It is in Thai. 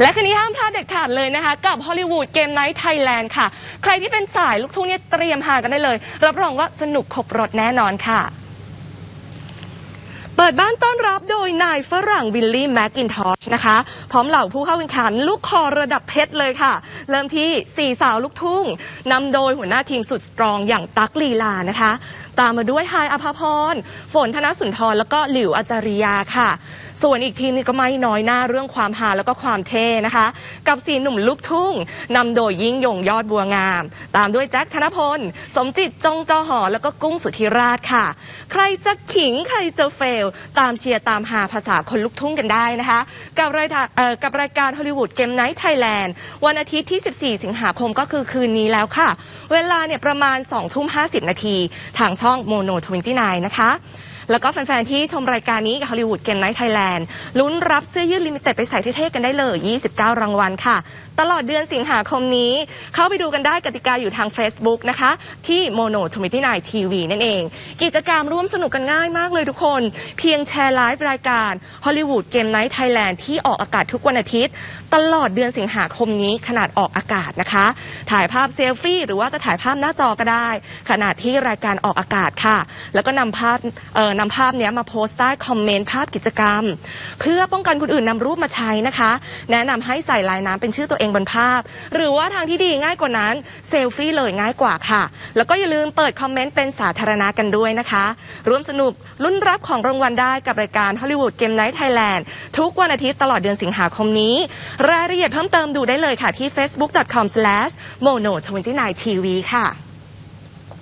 และคืนนี้ห้ามพลาดเด็ดขาดเลยนะคะ กับฮอลลีวูดเกมไนท์ไทยแลนด์ค่ะ ใครที่เป็นสายลูกทุ่งเนี่ยเตรียมหากันได้เลย รับรองว่าสนุกครบรถแน่นอนค่ะเปิดบ้านต้อนรับโดยนายฝรั่งวิลลี่แมคอินทอชนะคะ พร้อมเหล่าผู้เข้าแข่งขัน ลูกคอระดับเพชรเลยค่ะ เริ่มที่4สาวลูกทุ่งนำโดยหัวหน้าทีมสุดสตรองอย่างตั๊กลีลานะคะ ตามมาด้วยไฮายอภพร ฝนธนสุนทร แล้วก็หลิวอาจาริยาค่ะ ส่วนอีกทีมนี้ก็ไม่น้อยหน้าเรื่องความหาแล้วก็ความเท่นะคะ กับสีหนุ่มลูกทุ่งนำโดยยิ่งยงยอดบัวงาม ตามด้วยแจ็คธนพล สมจิตจงจอหอ แล้วก็กุ้งสุธิราชค่ะ ใครจะขิงใครจะเฟล ตามเชียร์ตามหาภาษาคนลูกทุ่งกันได้นะคะ กับรายการกับรายการฮอลลีวูดเกมไนท์ไทยแลนด์วันอาทิตย์ที่ 14 สิงหาคมก็คือคืนนี้แล้วค่ะ เวลาเนี่ยประมาณ2ทุ่ม50 นาที ทางช่องโมโน29นะคะ แล้วก็แฟนๆที่ชมรายการนี้ฮอลลีวูดเกมไนท์ไทยแลนด์ลุ้นรับเสื้อยืดลิมิเต็ดไปใส่เท่ๆกันได้เลย 29 รางวัลค่ะ ตลอดเดือนสิงหาคมนี้ เข้าไปดูกันได้กติกาอยู่ทาง Facebook นะคะ ที่โมโนทวิตี้ไนทีวีนั่นเอง กิจกรรมร่วมสนุกกันง่ายมากเลยทุกคน เพียงแชร์ไลฟ์รายการฮอลลีวูดเกมไนท์ไทยแลนด์ที่ออกอากาศทุกวันอาทิตย์ ตลอดเดือนสิงหาคมนี้ขนาดออกอากาศนะคะ ถ่ายภาพเซลฟี่หรือว่าจะถ่ายภาพหน้าจอก็ได้ขณะที่รายการออกอากาศค่ะ แล้วก็นำภาพเอ่อนนำภาพนี้มาโพสต์ใต้คอมเมนต์ภาพกิจกรรม เพื่อป้องกันคนอื่นนำรูปมาใช้นะคะ แนะนำให้ใส่ลายน้ำเป็นชื่อตัวเองบนภาพ หรือว่าทางที่ดีง่ายกว่านั้นเซลฟี่เลยง่ายกว่าค่ะ แล้วก็อย่าลืมเปิดคอมเมนต์เป็นสาธารณะกันด้วยนะคะ ร่วมสนุกลุ้นรับของรางวัลได้กับรายการฮอลลีวูดเกมไนท์ไทยแลนด์ทุกวันอาทิตย์ตลอดเดือนสิงหาคมนี้ รายละเอียดเพิ่มเติมดูได้เลยค่ะที่ facebook.com/mono29tv ค่ะ